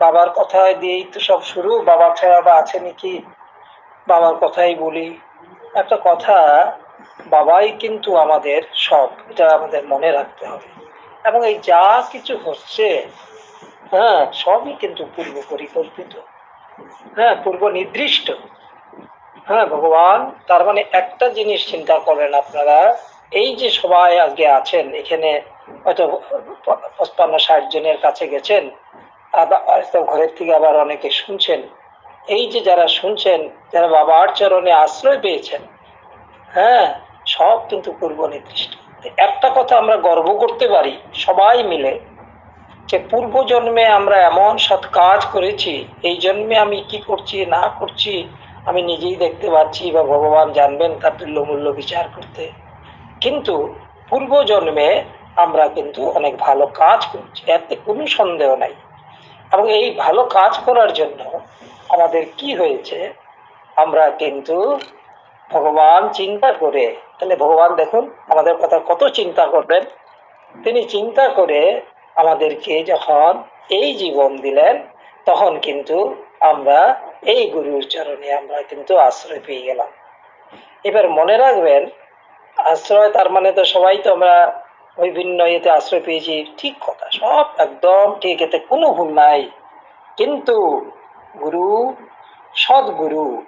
বাবার কথা দিয়েই তো সব শুরু। বাবা ছাড়া বা আছে নাকি? বাবার কথাই বলি। একটা কথা, বাবাই কিন্তু আমাদের সব, এটা আমাদের মনে রাখতে হবে। এবং এই যা কিছু হচ্ছে হ্যাঁ সবই কিন্তু পূর্ব পরিকল্পিত। হ্যাঁ পূর্ব নির্দিষ্ট। হ্যাঁ ভগবান, তার মানে একটা জিনিস চিন্তা করেন আপনারা, এই যে সবাই আজকে আছেন, এখানে হয়তো পঁচপান্ন, ষাট জনের কাছে গেছেন আবার ঘরের থেকে আবার অনেকে শুনছেন। এই যে যারা শুনছেন, যারা বাবার চরণে আশ্রয় পেয়েছেন হ্যাঁ সব কিন্তু পূর্ব নির্দিষ্ট। একটা কথা আমরা গর্ব করতে পারি, সবাই মিলে, যে পূর্ব জন্মে আমরা এমন সৎ কাজ করেছি, এই জন্মে আমি কি করছি, না করছি, আমি নিজেই দেখতে পাচ্ছি বা ভগবান জানবেন তার তুল্যমূল্য বিচার করতে। কিন্তু পূর্ব জন্মে আমরা কিন্তু অনেক ভালো কাজ করছি, এতে কোনো সন্দেহ নাই। এবং এই ভালো কাজ করার জন্য আমাদের কি হয়েছে? আমরা কিন্তু ভগবান চিন্তা করে, তাহলে ভগবান দেখুন, আমাদের কথা কত চিন্তা করবেন। তিনি চিন্তা করে আমাদেরকে যখন এই জীবন দিলেন, তখন কিন্তু আমরা এই গুরুর চরণে আমরা কিন্তু আশ্রয় পেয়ে গেলাম। এবার মনে রাখবেন, আশ্রয় তার মানে তো সবাই তো আমরা বিভিন্ন ইয়েতে আশ্রয় পেয়েছি। ঠিক কথা, সব একদম ঠিক, এতে কোনো ভুল নাই। কিন্তু গুরু, সদ্গুরু,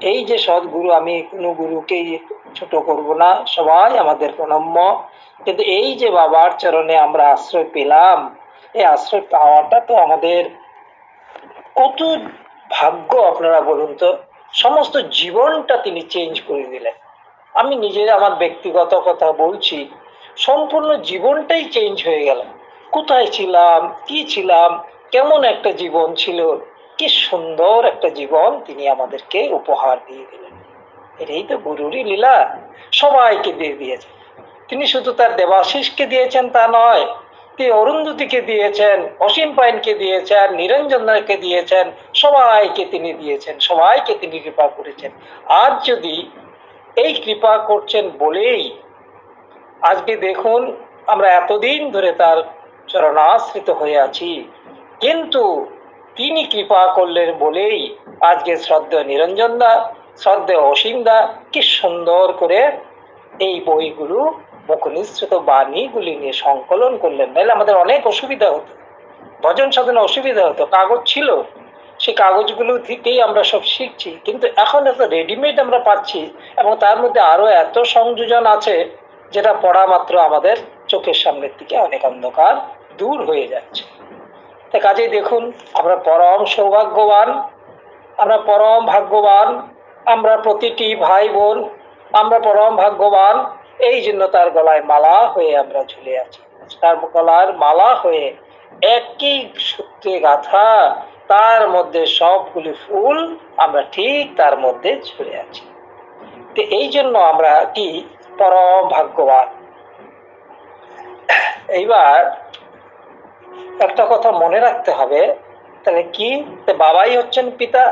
এই যে সদ্গুরু, আমি কোনো গুরুকেই ছোট করব না, সবাই আমাদের প্রণম্য। কিন্তু এই যে বাবার চরণে আমরা আশ্রয় পেলাম এই আশ্রয় পাওয়াটা তো আমাদের কত ভাগ্য, আপনারা বলুন তো। সমস্ত জীবনটা তিনি চেঞ্জ করে দিলেন। আমি নিজের আমার ব্যক্তিগত কথা বলছি। সম্পূর্ণ জীবনটাই চেঞ্জ হয়ে গেল। কোথায় ছিলাম, কি ছিলাম, কেমন একটা জীবন ছিল, কি সুন্দর একটা জীবন তিনি আমাদেরকে উপহার দিয়ে দিলেন। এটাই তো গুরুরই লীলা, সবাইকে দিয়ে দিয়েছেন। তিনি শুধু তার দেবাশিসকে দিয়েছেন তা নয় তিনি অরুন্ধতিকে দিয়েছেন, অসীম পাইনকে দিয়েছেন নিরঞ্জনকে দিয়েছেন, সবাইকে তিনি দিয়েছেন, সবাইকে তিনি কৃপা করেছেন। আজ যদি এই কৃপা করছেন বলেই আজকে দেখুন, আমরা এতদিন ধরে তার চরণাশ্রিত হয়ে আছি। কিন্তু তিনি কৃপা করলেন বলেই আজকে শ্রদ্ধেয় নিরঞ্জন দা, শ্রদ্ধেয় অসীম দা, কি সুন্দর করে এই বইগুলো, মুখনিসৃত বাণীগুলি নিয়ে সংকলন করলেন। নাহলে আমাদের অনেক অসুবিধা হতো। ভজন সাধনে অসুবিধা হতো। কাগজ ছিল। সেই কাগজগুলো থেকেই আমরা সব শিখছি। কিন্তু এখন এত রেডিমেড আমরা পাচ্ছি এবং তার মধ্যে আরও এত সংযোজন আছে যেটা পড়া মাত্র আমাদের চোখের সামনের দিকে অনেক অন্ধকার দূর হয়ে যাচ্ছে। তা কাজেই দেখুন, আমরা পরম সৌভাগ্যবান, আমরা পরম ভাগ্যবান, আমরা প্রতিটি ভাই বোন আমরা পরম ভাগ্যবান, এই জন্য তার গলায় মালা হয়ে আমরা ঝুলে আছি। তার গলার মালা হয়ে একই সূত্রে গাথা তার মধ্যে সবগুলি ফুল আমরা ঠিক তার মধ্যে ঝুলে আছি। তো এই জন্য আমরা কি পরম ভাগ্যবান। এইবার একটা কথা মনে রাখতে হবে, তাহলে কি? বাবাই হচ্ছেন পিতা,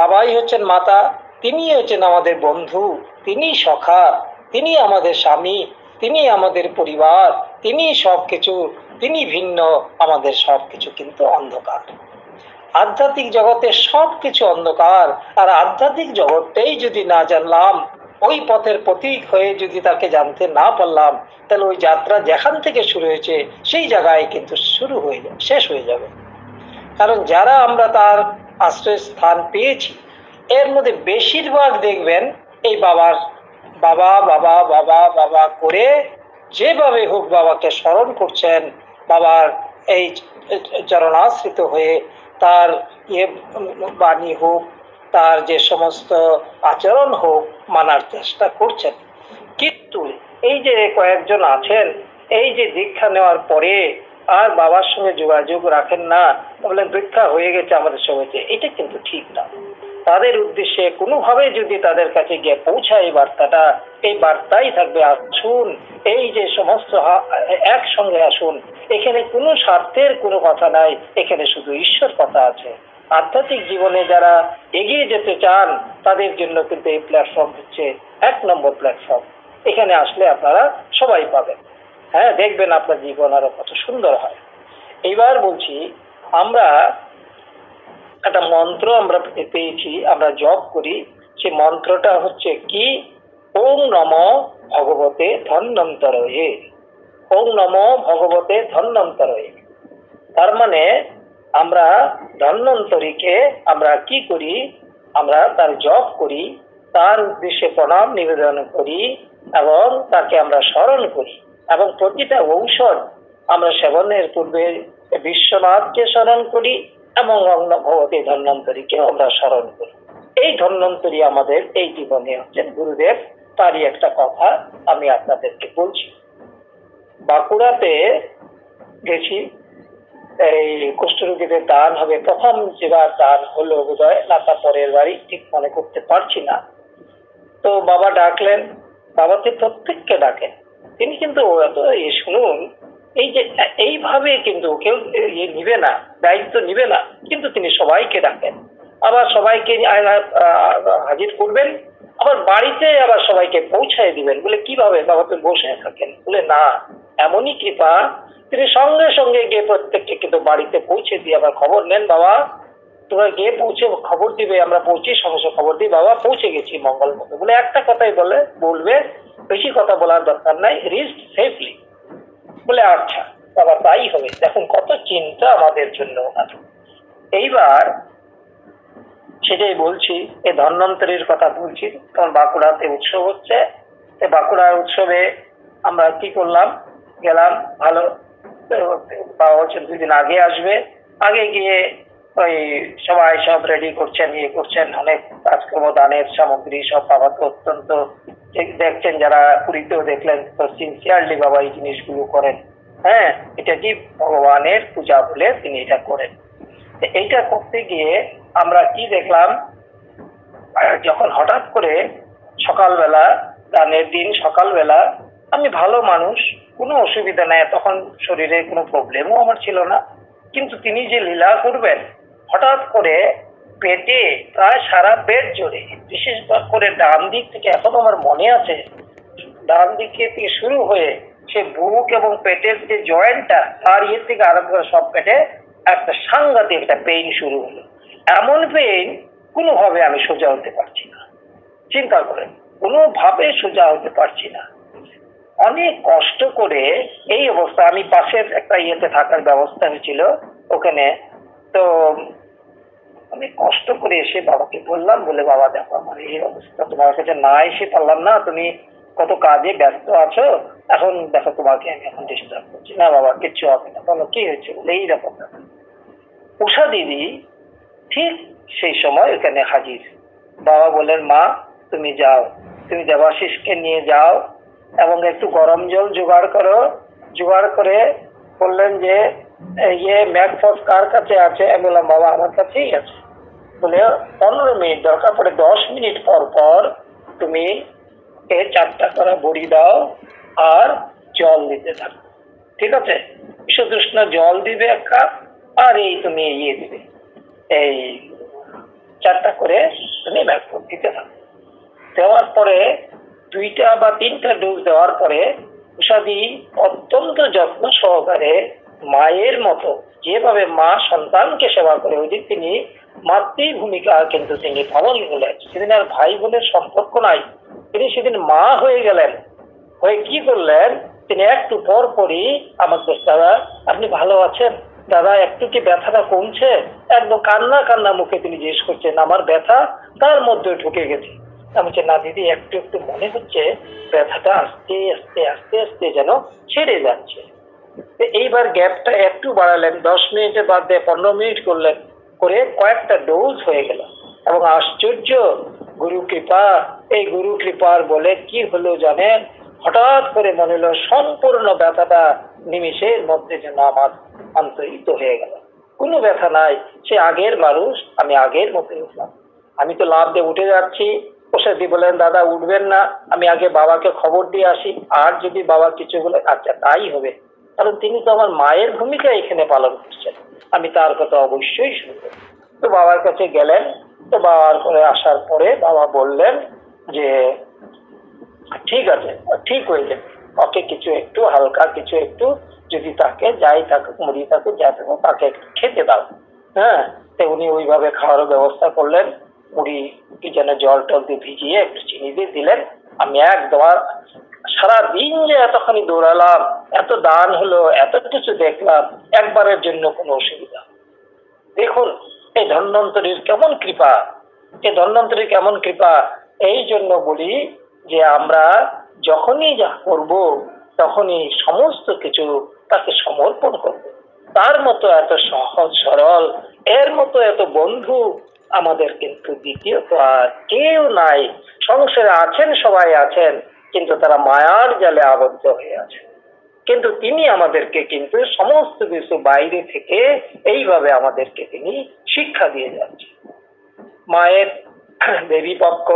বাবাই হচ্ছেন মাতা তিনি হচ্ছেন আমাদের বন্ধু তিনি সখা তিনি আমাদের স্বামী তিনি আমাদের পরিবার তিনি সব কিছু তিনি ভিন্ন, আমাদের সব কিছু কিন্তু অন্ধকার। আধ্যাত্মিক জগতে সব কিছু অন্ধকার, আর আধ্যাত্মিক জগৎটাই যদি না জানলাম ওই পথের প্রতীক হয়ে যদি তাকে জানতে না পারলাম, তাহলে ওই যাত্রা যেখান থেকে শুরু হয়েছে, সেই জায়গায় কিন্তু শুরু হয়ে যাবে শেষ হয়ে যাবে। কারণ যারা আমরা তার আশ্রয় স্থান পেয়েছি, এর মধ্যে বেশিরভাগ দেখবেন এই বাবার, বাবা বাবা বাবা বাবা করে যেভাবে হোক বাবাকে স্মরণ করছেন, বাবার এই চরণাশ্রিত হয়ে তার ইয়ে বাণী হোক তার যে সমস্ত আচরণ হোক, মানার চেষ্টা করছেন। কিন্তু এই যে কয়েকজন আছেন, এই যে দীক্ষা নেওয়ার পরে আর বাবার সঙ্গে যোগাযোগ রাখেন না, বললেন দীক্ষা হয়ে গেছে আমাদের সঙ্গে এটা কিন্তু ঠিক না। তাদের উদ্দেশ্যে কোনোভাবে যদি তাদের কাছে গিয়ে পৌঁছায় এই বার্তাটা, এই বার্তাই থাকবে, আসুন, এই যে সমস্ত একসঙ্গে আসুন। এখানে কোনো স্বার্থের কোনো কথা নাই, এখানে শুধু ঈশ্বর কথা আছে। আধ্যাত্মিক জীবনে যারা এগিয়ে যেতে চান, তাদের জন্য কিন্তু এই প্ল্যাটফর্ম হচ্ছে এক নম্বর প্ল্যাটফর্ম এখানে আসলে আপনারা সবাই পাবেন। হ্যাঁ দেখবেন আপনার জীবন আরও কত সুন্দর হয়। এইবার বলছি, আমরা একটা মন্ত্র আমরা পেয়েছি, আমরা জপ করি। সেই মন্ত্রটা হচ্ছে কি? ওং নম ভগবতে ধন্যন্তরয়ে ওং নম ভগবতে ধন্যন্তরয়ে তার মানে আমরা ধন্বন্তরীকে আমরা কি করি? আমরা তার জপ করি, তার উদ্দেশ্যে প্রণাম নিবেদন করি এবং তাকে আমরা স্মরণ করি এবং প্রতিটা ঔষধ আমরা সেবনের পূর্বে বিশ্বনাথকে স্মরণ করি এবং ভগবতী ধন্বন্তরীকে আমরা স্মরণ করি। এই ধন্বন্তরী আমাদের, এই জীবনে হচ্ছেন গুরুদেব। তারই একটা কথা আমি আপনাদেরকে বলছি। বাঁকুড়াতে গেছি এই কুষ্ঠরোগীদের দান হবে। প্রথম যেবার দান হলো বোধহয়, না তার পরের বাড়ি ঠিক মনে করতে পারছি না। তো বাবা ডাকলেন বাবা তো প্রত্যেককে ডাকেন। তিনি কিন্তু শুনুন, এই যে এইভাবে কিন্তু কেউ নিবে না, দায়িত্ব নিবে না, কিন্তু তিনি সবাইকে ডাকেন। আবার সবাইকে হাজির করবেন। আবার বাড়িতে আবার সবাইকে পৌঁছায় দিবেন। বলে, কীভাবে? বাবা তুমি বসে থাকেন। বলে, না, এমনই কৃপা। তিনি সঙ্গে সঙ্গে গিয়ে প্রত্যেককে কিন্তু বাড়িতে পৌঁছে দিয়ে আবার খবর নেন, বাবা। তোমরা গিয়ে পৌঁছে খবর দিবে, আমরা পৌঁছি সমস্ত খবর দিই, বাবা। পৌঁছে গেছি মঙ্গল মতো বলে, একটা কথাই বলে, বলবে, বেশি কথা বলার দরকার নাই, রিস্ক সেফলি। বলে আচ্ছা বাবা, তাই হবে। দেখুন, কত চিন্তা আমাদের জন্য এইবার সেটাই বলছি এই ধন্বন্তরীর কথা বলছি। তখন বাঁকুড়াতে উৎসব হচ্ছে। এই বাঁকুড়ার উৎসবে আমরা কি করলাম? গেলাম, ভালো বাবা বলছেন দুই দিন আগে আসবে। আগে গিয়ে ওই সবাই সব রেডি করছেন ইয়ে করছেন, অনেক কাজকর্ম, দানের সামগ্রী সব বাবা তো অত্যন্ত দেখ- দেখছেন, যারা পুরীতেও দেখলেন, তো সিনসিয়ারলি বাবা এই জিনিসগুলো করেন। হ্যাঁ এটা কি ভগবানের পূজা বলে তিনি এটা করেন। এইটা করতে গিয়ে আমরা কি দেখলাম? যখন হঠাৎ করে সকালবেলা দানের দিন সকালবেলা, আমি ভালো মানুষ, কোনো অসুবিধা নাই, তখন শরীরে কোনো প্রবলেমও আমার ছিল না। কিন্তু তিনি যে লীলা করবেন, হঠাৎ করে পেটে প্রায় সারা পেট জোরে বিশেষ করে ডান দিক থেকে, এখনও আমার মনে আছে, ডান দিকে থেকে শুরু হয়ে সে বুক এবং পেটের যে জয়েন্টটা তার ইয়ে থেকে আরম্ভ করে সব পেটে একটা সাংঘাতিক একটা পেইন শুরু হলো। এমন পেইন কোনোভাবে আমি সোজা হতে পারছি না। চিন্তা করেন, কোনোভাবে সোজা হতে পারছি না। অনেক কষ্ট করে এই অবস্থা, আমি পাশের একটা ইয়েতে থাকার ব্যবস্থা হয়েছিল ওখানে। তো আমি কষ্ট করে এসে বাবাকে বললাম, বলে, বাবা, দেখো আমার এই অবস্থা, তোমার কাছে না এসে পারলাম না, তুমি কত কাজে ব্যস্ত আছো, এখন দেখো তোমাকে আমি এখন ডিস্টার্ব করছি। না বাবা, কিচ্ছু হবে না। বলো কি হয়েছে? বলে, এই রকম ব্যাপার। উষা দিদি, ঠিক সেই সময় এখানে হাজির। বাবা বলেন মা, তুমি যাও, তুমি দেবাশিসকে নিয়ে যাও এবং একটু গরম জল জোগাড় করো। জোগাড় করে বললেন যে ইয়ে ম্যাকফস কার কাছে আছে? আমি বললাম, বাবা, আমার কাছেই আছে। বলে, পনেরো মিনিট দরকার পড়ে, দশ মিনিট পর পর তুমি এ চারটা করা বড়ি দাও আর জল দিতে থাকো। ঠিক আছে? বিশ্বতৃষ্ণ, জল দিবে এক কাপ আর, এই তুমি ইয়ে দিবে। এই চারটা করে তুমি ম্যাকফস দিতে থাকো। দেওয়ার পরে দুইটা বা তিনটা ডোজ দেওয়ার পরে উষাদি অত্যন্ত যত্ন সহকারে মায়ের মতো যেভাবে মা সন্তানকে সেবা করে, ওই দিন তিনি মাতৃ ভূমিকা কিন্তু তিনি পালন করলেন। সেদিন আর ভাই বোনের সম্পর্ক নাই। তিনি সেদিন মা হয়ে গেলেন। হয়ে কি করলেন? তিনি একটু পর পরই আমাকে, দাদা, আপনি ভালো আছেন? দাদা, একটু কি ব্যথাটা কমছে? একদম কান্না কান্না মুখে তিনি জিজ্ঞেস করছেন, আমার ব্যথা? তার মধ্যে ঢুকে গেছে। আমি বলছি, না দিদি, একটু একটু মনে হচ্ছে, ব্যথাটা আস্তে আস্তে আস্তে আস্তে যেন ছেড়ে যাচ্ছে। এইবার গ্যাপটা একটু বাড়ালেন, দশ মিনিটের দিয়ে পনেরো মিনিট করলেন, করে কয়েকটা ডোজ হয়ে গেল। এবং আশ্চর্য, গুরু কৃপা, এই গুরু কৃপার বলে কি হলো জানেন? হঠাৎ করে মনে হলো, সম্পূর্ণ ব্যথাটা নিমিষের মধ্যে যেন আমার অন্তরিত হয়ে গেল। কোনো ব্যথা নাই। সে আগের মানুষ, আমি আগের মতোই উঠলাম। আমি তো লাভ দিয়ে উঠে যাচ্ছি। ওষুধি বলেন দাদা, উঠবেন না। আমি আগে বাবাকে খবর দিয়ে আসি। আর যদি বাবা কিছু বলে আচ্ছা তাই হবে। কারণ তিনি তো আমার মায়ের ভূমিকা এখানে পালন করছেন। আমি তার কথা অবশ্যই শুনব। তো বাবার কাছে গেলেন। তো বাবার করে আসার পরে বাবা বললেন যে, ঠিক আছে, ঠিক হয়ে যাবে। ওকে কিছু একটু হালকা কিছু একটু যদি তাকে যাই থাকুক মুড়ি থাকুক যা থাকুক তাকে খেতে দাও। হ্যাঁ? তো উনি ওইভাবে খাওয়ার ব্যবস্থা করলেন। মুড়ি কি যেন জল টল দিয়ে ভিজিয়ে একটু চিনি দিয়ে দিলেন। আমি একদম সারা দিন যে এতখানি দৌড়ালাম, এত দান হলো, এত কিছু দেখলাম, একবারের জন্য কোনো অসুবিধা দেখুন, এই ধন্বন্তরীর কেমন কৃপা, এই ধন্বন্তরীর কেমন কৃপা, এই জন্য বলি যে আমরা যখনই যা করব, তখনই সমস্ত কিছু তাকে সমর্পণ করব। তার মতো এত সহজ, সরল, এর মতো এত বন্ধু আমাদের কিন্তু দ্বিতীয়ত আর কেউ নাই। সংসারে আছেন, সবাই আছেন, কিন্তু তারা মায়ার জালে আবদ্ধ হয়ে আছে কিন্তু তিনি আমাদেরকে কিন্তু সমস্ত কিছু বাইরে থেকে এইভাবে আমাদেরকে তিনি শিক্ষা দিয়ে যাচ্ছেন। মায়ের দেবী পক্ষ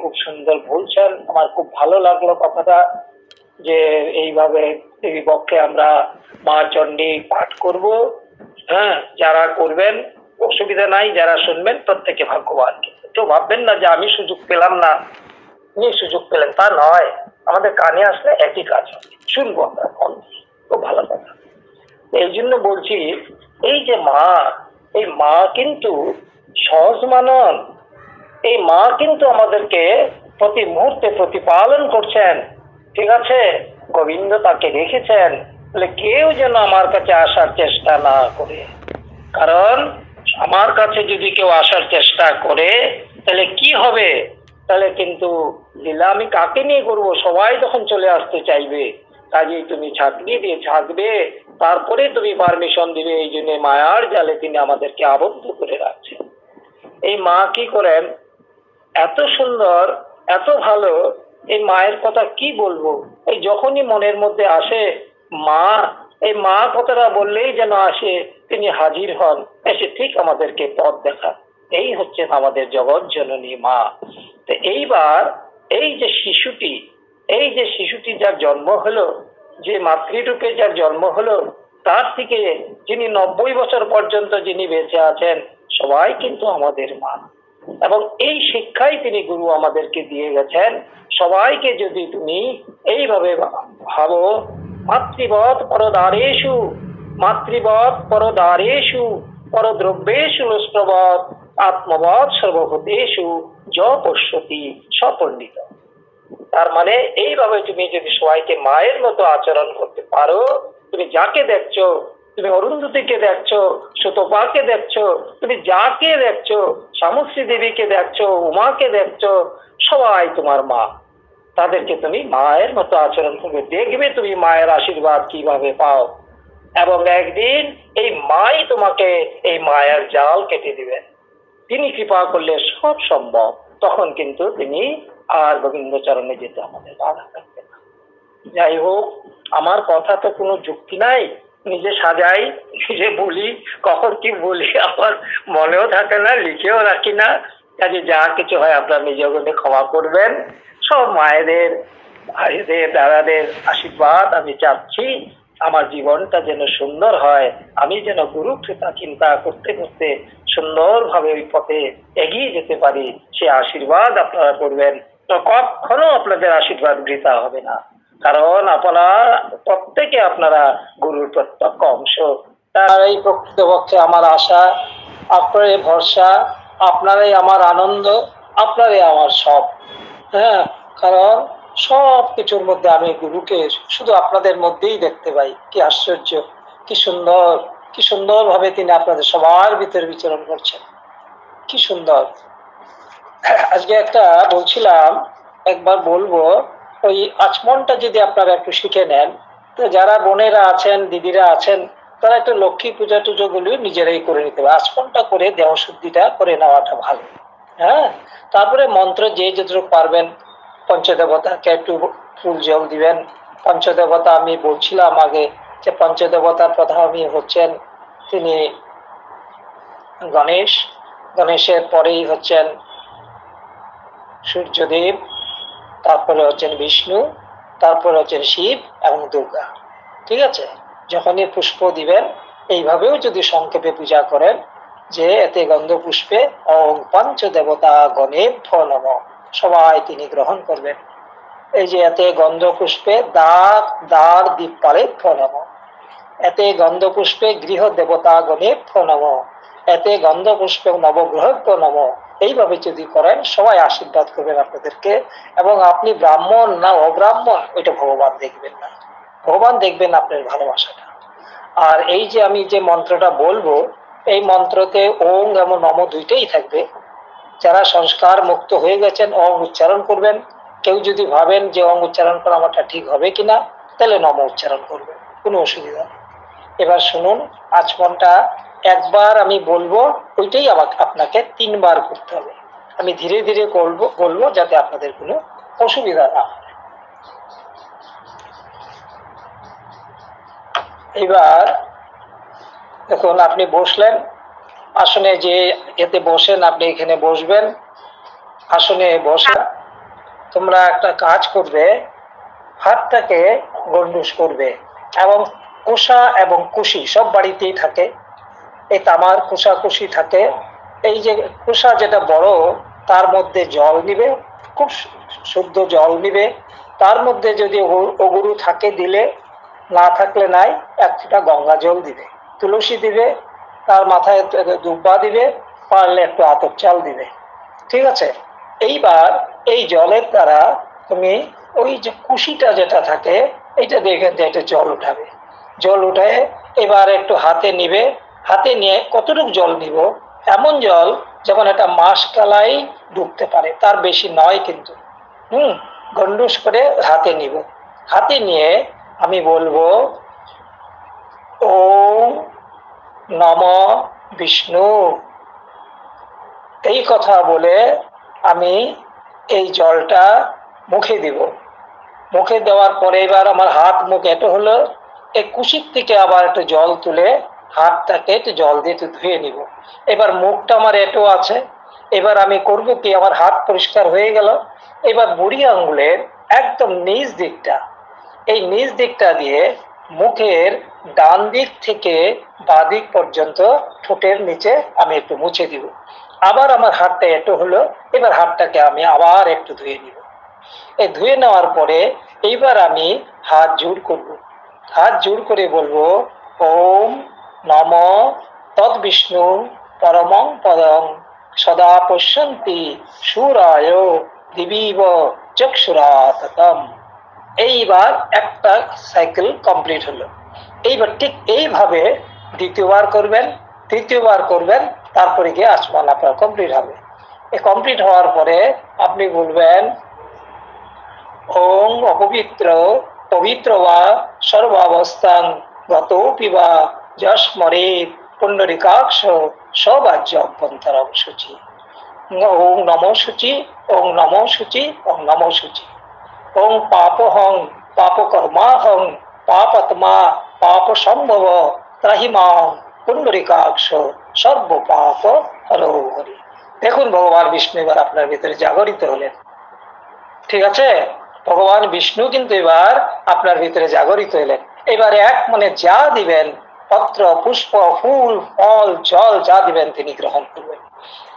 খুব সুন্দর বলছেন আমার খুব ভালো লাগল কথাটা যে এইভাবে দেবী পক্ষে আমরা মা চণ্ডী পাঠ করব। হ্যাঁ যারা করবেন, অসুবিধা নাই, যারা শুনবেন, প্রত্যেকে ভাগ্যবান। কেউ ভাববেন না যে আমি সুযোগ পেলাম না। উনি সুযোগ পেলেন, তা নয়। আমাদের কানে আসলে একই কাজ শুনব আমরা খুব ভালো কথা। এই জন্য বলছি, এই যে মা, এই মা কিন্তু সহজ মানন এই মা কিন্তু আমাদেরকে প্রতি মুহূর্তে প্রতিপালন করছেন। ঠিক আছে? গোবিন্দ তাকে রেখেছেন বলে কেউ যেন আমার কাছে আসার চেষ্টা না করে। কারণ আমার কাছে যদি কেউ আসার চেষ্টা করে, তাহলে কি হবে? তাহলে কিন্তু লীলা আমি কাকে নিয়ে করব? সবাই তখন চলে আসতে চাইবে, কাজেই তুমি ছাকরি দিয়ে ছাকবে, তারপরে তুমি পারমিশন দিবে, এই জন্য মায়ার জালে তিনি আমাদেরকে আবদ্ধ করে রাখছেন। এই মা কি করেন? এত সুন্দর, এত ভালো, এই মায়ের কথা কি বলব? এই যখনই মনের মধ্যে আসে, মা, এই মা কথাটা বললেই যেন আসে, তিনি হাজির হন। এসে ঠিক আমাদেরকে পথ দেখান এই হচ্ছেন আমাদের জগৎ জননী মা। তো এইবার এই যে শিশুটি, এই যে শিশুটি যার জন্ম হলো, যে মাতৃরূপে যার জন্ম হলো, তার থেকে যিনি নব্বই বছর পর্যন্ত যিনি বেঁচে আছেন, সবাই কিন্তু আমাদের মা। এবং এই শিক্ষাই তিনি গুরু আমাদেরকে দিয়ে গেছেন। সবাইকে যদি তুমি এইভাবে ভাবো, মাতৃবৎ পরদারেষু মাতৃবৎ পরদারেষু, পরদ্রব্যেষু লুষ্টবৎ আত্মবৎ সর্বভূতেষু য সপণ্ডিত। তার মানে এইভাবে তুমি যদি সবাইকে মায়ের মতো আচরণ করতে পারো, তুমি যাকে দেখছ তুমি অরুন্ধতিকে দেখছ, সুতপাকে দেখছ, তুমি যাকে দেখছ শামশ্রী দেবীকে দেখছ, উমাকে দেখছ, সবাই তোমার মা। তাদেরকে তুমি মায়ের মতো আচরণ করবে। দেখবে তুমি মায়ের আশীর্বাদ কীভাবে পাও। এবং একদিন এই মাই তোমাকে এই মায়ের জাল কেটে দিবেন তিনি কৃপা করলে সব সম্ভব। তখন কিন্তু তিনি আর গোবিন্দ চরণে যেতে আমাদের বাধা থাকবে না। যাই হোক, আমার কথা তো কোনো যুক্তি নাই। নিজে সাজাই, নিজে বলি, কখন কি বলি, আমার মনেও থাকে না, লিখেও রাখি না। কাজে যা কিছু হয় আপনার নিজের ওখানে ক্ষমা করবেন। সব মায়েদের, ভাইদের, দাদাদের আশীর্বাদ আমি চাচ্ছি। আমার জীবনটা যেন সুন্দর হয়, আমি যেন গুরু কৃপা চিন্তা করতে করতে সুন্দরভাবে ওই পথে এগিয়ে যেতে পারি, সে আশীর্বাদ আপনারা করবেন। তো কখনো আপনাদের আশীর্বাদ বৃথা হবে না। কারণ আপনারা প্রত্যেকে আপনারা গুরুর প্রত্যক্ষ অংশ। তার এই প্রকৃতপক্ষে আমার আশা, আপনারই ভরসা, আপনারাই আমার আনন্দ, আপনারাই আমার সব। হ্যাঁ কারণ সব কিছুর মধ্যে আমি গুরুকে শুধু আপনাদের মধ্যেই দেখতে পাই। কি আশ্চর্য, কি সুন্দর কি সুন্দর ভাবে তিনি আপনাদের সবার ভিতরে বিচরণ করছেন। কি সুন্দর। আজকে একটা বলছিলাম, একবার বলব ওই আচমনটা যদি আপনারা একটু শিখে নেন, তো যারা বোনেরা আছেন, দিদিরা আছেন, তারা একটু লক্ষ্মী পূজা টুজোগুলি নিজেরাই করে নিতে হবে আচমনটা করে দেহ শুদ্ধিটা করে নেওয়াটা ভালো। হ্যাঁ? তারপরে মন্ত্র যে যতটুকু পারবেন পঞ্চদেবতাকে একটু ফুল জল দিবেন। পঞ্চদেবতা আমি বলছিলাম আগে যে পঞ্চদেবতার প্রধানী হচ্ছেন তিনি গণেশ। গণেশের পরেই হচ্ছেন সূর্যদেব। তারপরে হচ্ছেন বিষ্ণু, তারপরে হচ্ছেন শিব এবং দুর্গা। ঠিক আছে? যখনই পুষ্প দিবেন, এইভাবেও যদি সংক্ষেপে পূজা করেন, যে এতে গন্ধ পুষ্পে ওং পঞ্চ দেবতা গণে নম, সবাই তিনি গ্রহণ করবেন। এই যে এতে গন্ধ পুষ্পে দা দ্বার দীপ পালে নম, এতে গন্ধপুষ্পে গৃহ দেবতা গণে নম, এতে গন্ধপুষ্পে নবগ্রহ নম এইভাবে যদি করেন, সবাই আশীর্বাদ করবেন আপনাদেরকে এবং আপনি ব্রাহ্মণ না অব্রাহ্মণ ওইটা ভগবান দেখবেন না। ভগবান দেখবেন আপনার ভালোবাসাটা। আর এই যে আমি যে মন্ত্রটা বলব, এই মন্ত্রতে ওং এবং নম দুইটাই থাকবে। যারা সংস্কার মুক্ত হয়ে গেছেন অং উচ্চারণ করবেন। কেউ যদি ভাবেন যে অং উচ্চারণ করা আমারটা ঠিক হবে কিনা, তাহলে নম উচ্চারণ করবেন। কোনো অসুবিধা নেই। এবার শুনুন আচমনটা একবার আমি বলব, ওইটাই আমাকে, আপনাকে তিনবার করতে হবে। আমি ধীরে ধীরে করব, বলব যাতে আপনাদের কোনো অসুবিধা না এবার দেখুন, আপনি বসলেন। আসনে যে এতে বসেন, আপনি এখানে বসবেন। আসনে বসে। তোমরা একটা কাজ করবে, হাতটাকে গন্ডুস করবে এবং কুষা এবং কুশি সব বাড়িতেই থাকে। এই তামার কুষা কুশি থাকে। এই যে কুষা যেটা বড়, তার মধ্যে জল নিবে, খুব শুদ্ধ জল নিবে। তার মধ্যে যদি অগুরু থাকে দিলে, না থাকলে নাই এক ফোঁটা গঙ্গা জল দিবে। তুলসী দিবে, তার মাথায় দুব্বা দিবে, পারলে একটু আতপ চাল দিবে। ঠিক আছে? এইবার এই জলের দ্বারা তুমি ওই যে কুশিটা যেটা থাকে, এইটা দেখে যে একটা জল উঠাবে। জল উঠে এবার একটু হাতে নিবে। হাতে নিয়ে কতটুকু জল নিব এমন জল যেমন একটা মাস কালাই ডুবতে পারে, তার বেশি নয় কিন্তু। হুম গন্ডুস করে হাতে নিব। হাতে নিয়ে আমি বলব ও নম বিষ্ণু। এই কথা বলে আমি এই জলটা মুখে দিব। মুখে দেওয়ার পরে এবার আমার হাত মুখ এটো হলো এই কুশির থেকে আবার একটু জল তুলে হাতটাকে একটু জল দিয়ে একটু ধুয়ে নিব। এবার মুখটা আমার এটো আছে। এবার আমি করব কি, আমার হাত পরিষ্কার হয়ে গেল। এবার বুড়ি আঙ্গুলের একদম নিজ দিকটা, এই নিজ দিকটা দিয়ে মুখের ডান দিক থেকে বাঁ দিক পর্যন্ত ঠোঁটের নিচে আমি একটু মুছে দিব। আবার আমার হাতটা এটো হলো, এবার হাতটাকে আমি আবার একটু ধুয়ে নিব। এই ধুয়ে নেওয়ার পরে এইবার আমি হাত জোড় করব। হাত জোড় করে বলব, ওম নম তদ বিষ্ণু পরমং পদং, সদা পশ্যন্তি সুরায় দিবীব চক্ষুরাততম। এইবার একটা সাইকেল কমপ্লিট হলো। এইবার ঠিক এইভাবে দ্বিতীয়বার করবেন, তৃতীয়বার করবেন, তারপরে গিয়ে আসমান আপনার কমপ্লিট হবে। কমপ্লিট হওয়ার পরে আপনি বলবেন ওং অপবিত্র পবিত্র বা সর্বাবস্থান গতোপি বা যস্মরে পুণ্ডরিকাক্ষ সবাজ্য অভ্যন্তরম সূচি। ওং নমো সূচি, ওং নমো সূচি, ওং নমো সূচি। ওং পাপহং, পাপকর্মাহং, পাপাত্মা পাপ সম্ভব ত্রাহিমাং পুণ্ডরিকাক্ষ সর্ব পাপ হরো হরি দেখুন, ভগবান বিষ্ণু এবার আপনার ভিতরে জাগরিত হলেন। ঠিক আছে? ভগবান বিষ্ণু কিন্তু এবার আপনার ভিতরে জাগরিত হলেন এবার এক মনে যা দিবেন, পত্র, পুষ্প, ফুল, ফল, জল যা দিবেন তিনি গ্রহণ করবেন।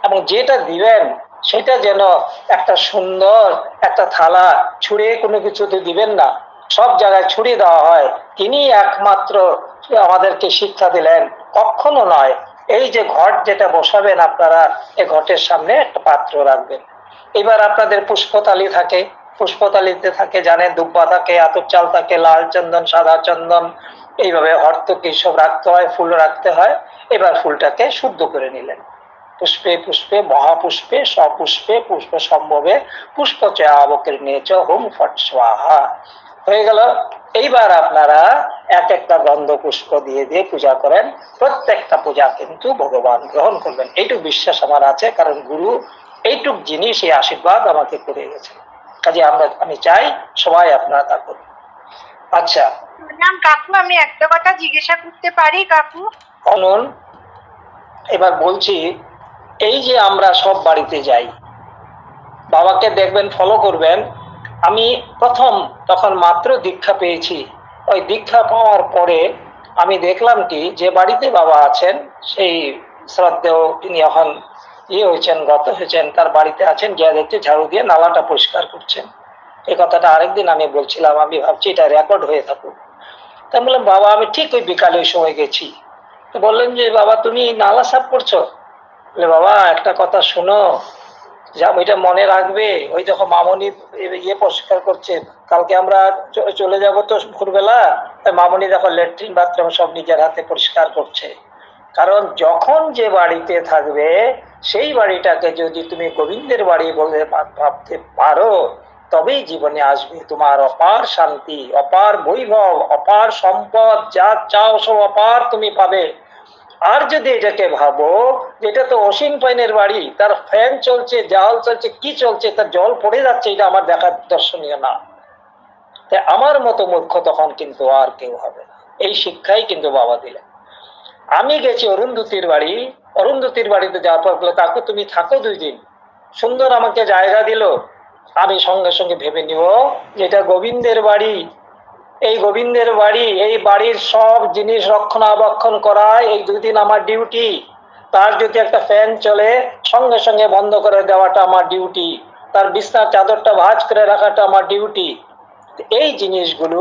এবং যেটা দিবেন, সেটা যেন একটা সুন্দর একটা থালা ছুঁড়ে কোনো কিছুতে দিবেন না। সব জায়গায় ছুড়ে দেওয়া হয়। তিনি একমাত্র আমাদেরকে শিক্ষা দিলেন, কখনো নয়, এই যে ঘট যেটা বসাবেন আপনারা, এ ঘটের সামনে একটা পাত্র রাখবেন। এবার আপনাদের পুষ্পতালি থাকে। পুষ্পতালিতে থাকে জানেন দুব্বা থাকে, আতপ চাল থাকে, লাল চন্দন, সাদা চন্দন, এইভাবে হর্তকে সব রাখতে হয়, ফুল রাখতে হয়। এবার ফুলটাকে শুদ্ধ করে নিলেন। পুষ্পে পুষ্পে, মহাপুষ্পে সপুষ্পে পুষ্প সম্ভবে পুষ্প চাবকের নেচ, হোম ফট স্বাহা। হয়ে গেল। এইবার আপনারা এক একটা গন্ধ পুষ্প দিয়ে দিয়ে পূজা করেন। প্রত্যেকটা পূজা কিন্তু ভগবান গ্রহণ করবেন। এইটুক বিশ্বাস আমার আছে, কারণ গুরু এইটুক জিনিস এই আশীর্বাদ আমাকে করে গেছে কাজে আমরা আমি চাই সবাই আপনারা তা করুন। আচ্ছা। নাম কাকু আমি একটা কথা জিজ্ঞাসা করতে পারি কাকু? অনন এবার বলছি এই যে আমরা সব বাড়িতে যাই বাবাকে দেখবেন ফলো করবেন আমি প্রথম তখন মাত্র দীক্ষা পেয়েছি। ওই দীক্ষা পাওয়ার পরে আমি দেখলাম কি যে বাড়িতে বাবা আছেন সেই শ্রদ্ধেয় তিনি এখন ইয়ে হয়েছেন, গত হয়েছেন, তার বাড়িতে আছেন, গিয়ে দেখতে ঝাড়ু দিয়ে নালাটা পরিষ্কার করছেন। এই কথাটা আরেকদিন আমি বলছিলাম, আমি ভাবছি এটা রেকর্ড হয়ে থাকুক। তা বললাম, বাবা, আমি ঠিক ওই বিকালে ওই সময় গেছি। তো বললেন যে, বাবা, তুমি নালা সাফ করছ? বলে, বাবা, একটা কথা শোনো যা ওইটা মনে রাখবে, ওই যখন মামনি ইয়ে পরিষ্কার করছে, কালকে আমরা চলে যাব তো ভোরবেলা মামনি দেখো ল্যাট্রিন বাথরুম সব নিজের হাতে পরিষ্কার করছে। কারণ যখন যে বাড়িতে থাকবে সেই বাড়িটাকে যদি তুমি গোবিন্দের বাড়ি বলে ভাবতে পারো, তবেই জীবনে আসবে তোমার অপার শান্তি, অপার বৈভব, অপার সম্পদ, যা চাও সব অপার তুমি পাবে। আর যদি এটাকে ভাবো, এটা তো অসীম পাইনের বাড়ি, তার ফ্যান চলছে, জাল চলছে, কি চলছে, তার জল পড়ে যাচ্ছে, এটা আমার দেখার দর্শনীয় না। তাই আমার মতো মূর্খ তখন কিন্তু আর কেউ হবে না। এই শিক্ষাই কিন্তু বাবা দিলেন। আমি গেছি অরুন্ধতির বাড়ি অরুন্ধতির বাড়িতে যাওয়ার পর কাকু, তুমি থাকো দুই দিন। সুন্দর আমাকে জায়গা দিল। আমি সঙ্গে সঙ্গে ভেবে নিব যেটা গোবিন্দের বাড়ি। এই গোবিন্দের বাড়ি, এই বাড়ির সব জিনিস রক্ষণাবেক্ষণ করা এই দুদিন আমার ডিউটি। তার যদি একটা ফ্যান চলে, সঙ্গে সঙ্গে বন্ধ করে দেওয়াটা আমার ডিউটি। তার বিছনার চাদরটা ভাঁজ করে রাখাটা আমার ডিউটি। এই জিনিসগুলো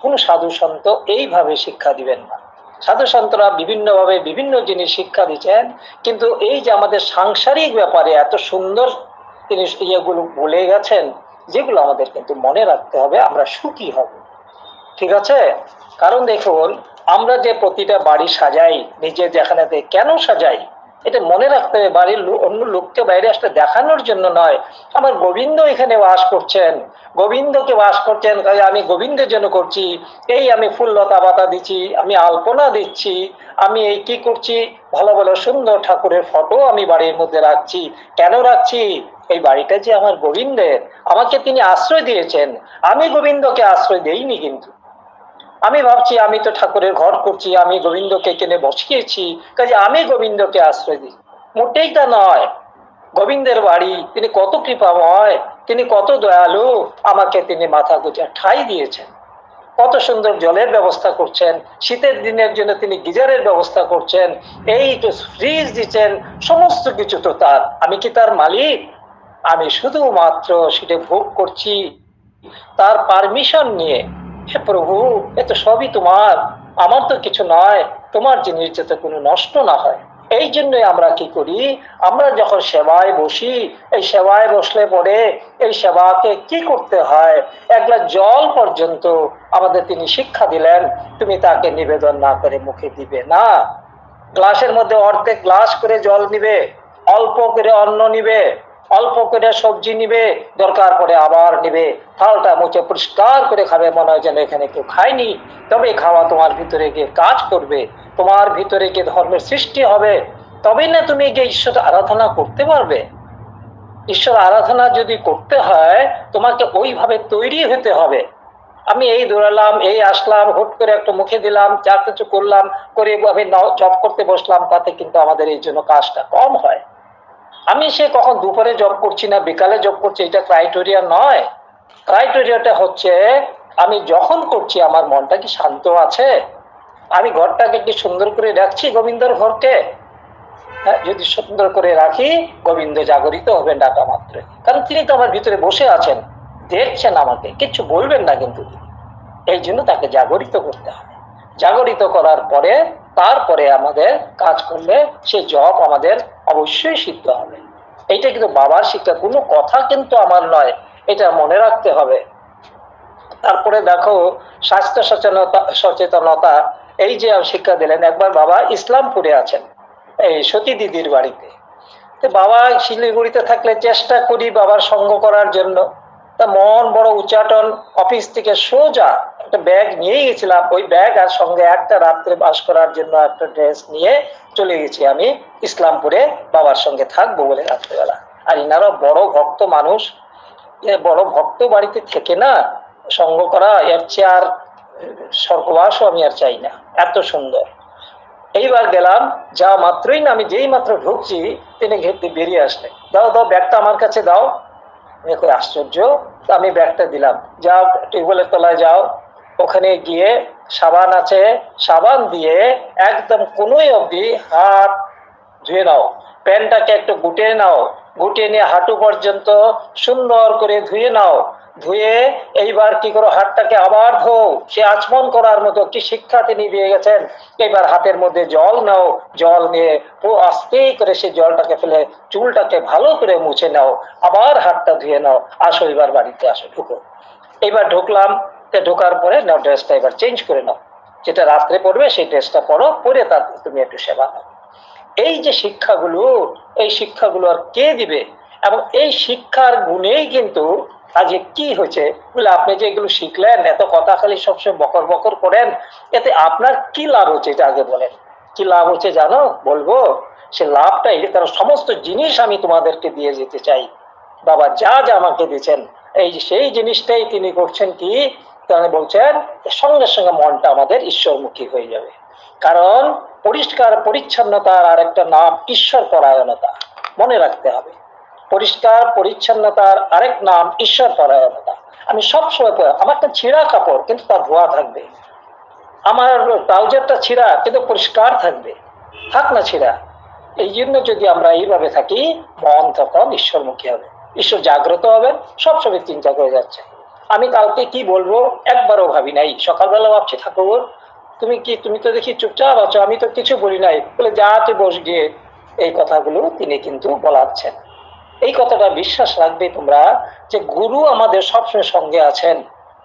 কোন সাধু সন্ত এইভাবে শিক্ষা দিবেন না। সাধু সন্তরা বিভিন্নভাবে বিভিন্ন জিনিস শিক্ষা দিচ্ছেন, কিন্তু এই যে আমাদের সাংসারিক ব্যাপারে এত সুন্দর তিনি ইয়েগুলো বলে গেছেন, যেগুলো আমাদের কিন্তু মনে রাখতে হবে, আমরা সুখী হব। ঠিক আছে? কারণ দেখুন, আমরা যে প্রতিটা বাড়ি সাজাই নিজে যেখানে কেন সাজাই এটা মনে রাখতে হবে, বাড়ির অন্য লোককে বাইরে আসতে দেখানোর জন্য নয়। আমার গোবিন্দ এখানে বাস করছেন। গোবিন্দকে বাস করছেন আমি গোবিন্দের জন্য করছি। এই আমি ফুল লতা পাতা দিচ্ছি, আমি আলপনা দিচ্ছি, আমি এই কি করছি? ভালো ভালো সুন্দর ঠাকুরের ফটো আমি বাড়ির মধ্যে রাখছি। কেন রাখছি? এই বাড়িটা যে আমার গোবিন্দের। আমাকে তিনি আশ্রয় দিয়েছেন। আমি গোবিন্দকে আশ্রয় দেইনি কিন্তু। আমি ভাবছি, আমি তো ঠাকুরের ঘর করছি, আমি গোবিন্দকে কেনে বসিয়েছি। কাজে আমি গোবিন্দকে আশ্রয় দিই। মোটেই তা নয়। গোবিন্দের বাড়ি, তিনি কত কৃপাময়, তিনি কত দয়ালু, আমাকে তিনি মাথা গুজা ঠাই দিয়েছেন। কত সুন্দর জলের ব্যবস্থা করছেন, শীতের দিনের জন্য তিনি গিজারের ব্যবস্থা করছেন, এই ফ্রিজ দিচ্ছেন, সমস্ত কিছু তো তার। আমি কি তার মালিক? আমি শুধুমাত্র সেটা ভোগ করছি। তার পারমিশন নিয়ে হে প্রভু, এ তো সবই তোমার। আমার তো কিছু নয়, তোমার জিনিস যাতে কোনো নষ্ট না হয়। এই জন্যই আমরা কি করি? আমরা যখন সেবায় বসি, এই সেবায় বসলে পরে এই সেবাকে কি করতে হয়? এক গ্লাস জল পর্যন্ত আমাদের তিনি শিক্ষা দিলেন, তুমি তাকে নিবেদন না করে মুখে দিবে না। গ্লাসের মধ্যে অর্ধেক গ্লাস করে জল নিবে, অল্প করে অন্ন নিবে। অল্প করে সবজি নিবে, দরকার পড়ে আবার নিবে। থালটা মুছে পরিষ্কার করে খাবে, মনে হয় যেন এখানে কেউ খায়নি। তবে খাওয়া তোমার ভিতরে গিয়ে কাজ করবে, তোমার ভিতরে গিয়ে ধর্মের সৃষ্টি হবে। তবেই না তুমি গিয়ে ঈশ্বর আরাধনা করতে পারবে। ঈশ্বর আরাধনা যদি করতে হয়, তোমাকে ওইভাবে তৈরি হতে হবে। আমি এই দৌড়ালাম, এই আসলাম, হুট করে একটা মুখে দিলাম, যা কিছু করলাম, করে আমি জব করতে বসলাম, তাতে কিন্তু আমাদের এই জন্য কাজটা কম হয়। আমি সে কখন দুপুরে জব করছি না বিকালে জব করছি এটা ক্রাইটেরিয়া নয়। ক্রাইটেরিয়াটা হচ্ছে আমি যখন করছি আমার মনটা কি শান্ত আছে? আমি ঘরটাকে কি সুন্দর করে রাখছি গোবিন্দর ঘরকে? হ্যাঁ, যদি সুন্দর করে রাখি গোবিন্দ জাগরিত হবেন ডাকা মাত্র। কারণ তিনি তো আমার ভিতরে বসে আছেন দেখছেন আমাকে কিচ্ছু বলবেন না কিন্তু এই জন্য তাকে জাগরিত করতে হবে। জাগরিত করার পরে তারপরে আমাদের কাজ করলে সে জব আমাদের অবশ্যই সিদ্ধ হবে। এইটা কিন্তু বাবার শিক্ষা, কোনো কথা কিন্তু আমার নয়, এটা মনে রাখতে হবে। তারপরে দেখো, স্বাস্থ্য সচেতনতা সচেতনতা, এই যে শিক্ষা দিলেন, একবার বাবা ইসলামপুরে আছেন, এই সতী দিদির বাড়িতে। বাবা শিলিগুড়িতে থাকলে চেষ্টা করি বাবার সঙ্গ করার জন্য। তা মন বড় উচ্চাটন, অফিস থেকে সোজা একটা ব্যাগ নিয়ে গেছিলাম। ওই ব্যাগ আর সঙ্গে একটা রাত্রে বাস করার জন্য একটা ড্রেস নিয়ে চলে গেছি আমি ইসলামপুরে বাবার সঙ্গে থাকব বলে রাত্রেবেলা। আর ইনারা বড় ভক্ত মানুষ। বড় ভক্ত বাড়িতে থেকে না, সঙ্গ করা, এর চেয়ে আর স্বর্গবাসও আমি আর চাই না। এত সুন্দর। এইবার গেলাম, যা মাত্রই না, আমি যেই মাত্র ঢুকছি, তিনি ঘেরতে বেরিয়ে আসলেন। দাও দাও, ব্যাগটা আমার কাছে দাও। কই আশ্চর্য। আমি ব্যাগটা দিলাম। যাও টিউবওয়েলের তলায় যাও। ওখানে গিয়ে সাবান আছে। সাবান দিয়ে একদম কোনোই অবধি হাত ধুয়ে নাও। প্যান্টটাকে একটু গুটিয়ে নাও। গুটিয়ে নিয়ে হাঁটু পর্যন্ত সুন্দর করে ধুয়ে নাও। ধুয়ে এইবার কি করো, হাতটাকে আবার ধো সে আচমন করার মতো কি শিক্ষা তিনি দিয়ে গেছেন। এবার হাতের মধ্যে জল নাও, জল নিয়ে আস্তে করে সে জলটাকে ফেলে চুলটাকে ভালো করে মুছে নাও, আবার হাতটা ধুয়ে নাও। আসো এবার বাড়িতে, আসো, ঢুকো। এবার ঢুকলাম, তো ঢোকার পরে নাও ড্রেসটা এবার চেঞ্জ করে নাও। যেটা রাত্রে পড়বে, সেই ড্রেসটা পরো, পরে তারপর তুমি একটু সেবা নাও। এই যে শিক্ষাগুলো, এই শিক্ষাগুলো আর কে দিবে? এবং এই শিক্ষার গুণেই কিন্তু আজকে কি হয়েছে? বলে আপনি যে এগুলো শিখলেন, এত কথা খালি সবসময় বকর বকর করেন, এতে আপনার কি লাভ হচ্ছে এটা আগে বলেন। কি লাভ হচ্ছে জানো? বলব, সে লাভটা এই যে কারণ সমস্ত জিনিস আমি তোমাদেরকে দিয়ে যেতে চাই। বাবা যা যা আমাকে দিয়েছেন, এই সেই জিনিসটাই তিনি করছেন কি? তিনি বলছেন সঙ্গে সঙ্গে মনটা আমাদের ঈশ্বরমুখী হয়ে যাবে। কারণ পরিষ্কার পরিচ্ছন্নতার আরেকটা নাম ঈশ্বর পরায়ণতা মনে রাখতে হবে। পরিষ্কার, পরিচ্ছন্নতার আরেক নাম ঈশ্বর পরায়ণতা। আমি সব সময় আমার একটা ছিঁড়া কাপড়, কিন্তু তার ধোয়া থাকবে। আমার ট্রাউজারটা ছিঁড়া, কিন্তু পরিষ্কার থাকবে। থাক না ছিঁড়া। এই জন্য যদি আমরা এইভাবে থাকি, মন তখন ঈশ্বরমুখী হবে। ঈশ্বর জাগ্রত হবেন, সবসময় চিন্তা করে যাচ্ছে। আমি কালকে কি বলব, একবারও ভাবি নাই। সকালবেলা ভাবছি, ঠাকুর, তুমি কি, তুমি তো দেখি চুপচাপ আছো, আমি তো কিছু বলি নাই। বলে, যা তুই বস গিয়ে এই কথাগুলো তিনি কিন্তু বলাচ্ছেন। এই কথাটা বিশ্বাস রাখবে তোমরা যে গুরু আমাদের সবসময় সঙ্গে আছেন।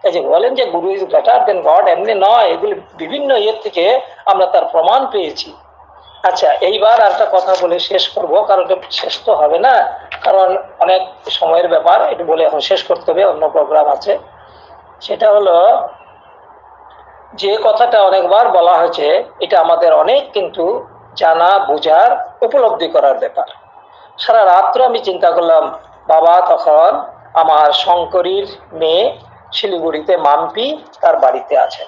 এই যে বলেন যে গুরু ইজ বেটার দেন গড এমনি নয়, এগুলি বিভিন্ন ইয়ের থেকে আমরা তার প্রমাণ পেয়েছি। আচ্ছা এইবার একটা কথা বলে শেষ করব, কারণ শেষ তো হবে না, কারণ অনেক সময়ের ব্যাপার, এটা বলে এখন শেষ করতে হবে, অন্য প্রোগ্রাম আছে। সেটা হলো, যে কথাটা অনেকবার বলা হয়েছে, এটা আমাদের অনেক কিন্তু জানা, বোঝার, উপলব্ধি করার ব্যাপার। সারা রাত্র আমি চিন্তা করলাম, বাবা তখন আমার শঙ্করীর মেয়ে শিলিগুড়িতে মাম্পি তার বাড়িতে আছেন।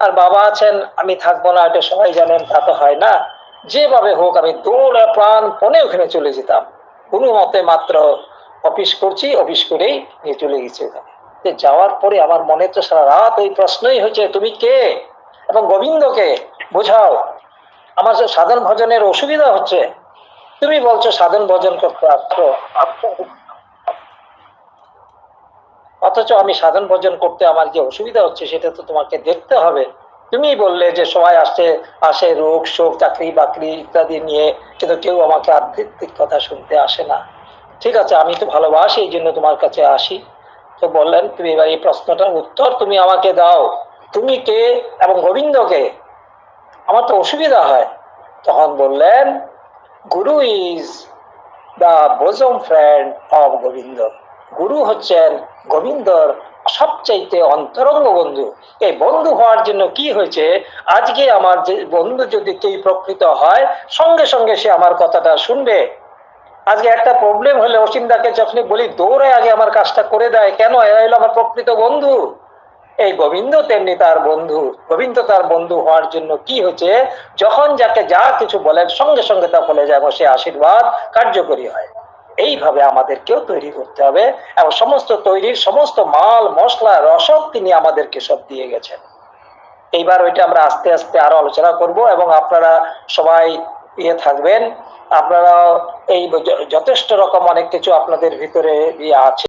আর বাবা আছেন, আমি থাকব না, এটা সবাই জানেন, তা তো হয় না। যেভাবে হোক আমি দৌড়ে প্রাণ পনে ওখানে চলে যেতাম। কোনো মতে মাত্র অফিস করছি, অফিস করেই নিয়ে চলে গেছি ওখানে। যাওয়ার পরে আমার মনে তো সারা রাত ওই প্রশ্নই হয়েছে, তুমি কে? এবং গোবিন্দকে বোঝাও। আমার সাধন ভজনের অসুবিধা হচ্ছে তুমি বলছো সাধন ভজন করতে আসছো অথচ আমি সাধন ভজন করতে আমার যে অসুবিধা হচ্ছে, সেটা তো তোমাকে দেখতে হবে। তুমি বললে যে সবাই আসে আসে রোগ, শোক, চাকরি বাকরি ইত্যাদি নিয়ে, কিন্তু কেউ আমাকে আধ্যাত্মিক কথা শুনতে আসে না। ঠিক আছে, আমি তো ভালোবাসি, এই জন্য তোমার কাছে আসি। তো বললেন, তুমি এবার এই প্রশ্নটার উত্তর তুমি আমাকে দাও। তুমি কে এবং গোবিন্দকে? আমার তো অসুবিধা হয়। তখন বললেন guru is the bosom friend of Gobinda গুরু হচ্ছেন গোবিন্দর সবচাইতে অন্তরঙ্গ বন্ধু। এই বন্ধু হওয়ার জন্য কি হয়েছে? আজকে আমার যে বন্ধু যদি কেউ প্রকৃত হয়, সঙ্গে সঙ্গে সে আমার কথাটা শুনবে। আজকে একটা প্রবলেম হলে অসীমদাকে যখনই বলি, দৌড়ে আগে আমার কাজটা করে দেয়, কেন? এরা হলো আমার প্রকৃত বন্ধু। এই গোবিন্দ তেমনি তার বন্ধু। গোবিন্দ তার বন্ধু হওয়ার জন্য কি হয়েছে যখন যাকে যা কিছু বলেন, সঙ্গে সঙ্গে তা বলে যায় সে আশীর্বাদ কার্যকরী হয়। এইভাবে আমাদেরকেও তৈরি করতে হবে এবং সমস্ত তৈরির সমস্ত মাল, মশলা রসদ তিনি আমাদেরকে সব দিয়ে গেছেন। এইবার ওইটা আমরা আস্তে আস্তে আরও আলোচনা করব এবং আপনারা সবাই ইয়ে থাকবেন। আপনারা এই যথেষ্ট রকম অনেক কিছু আপনাদের ভিতরে ইয়ে আছে।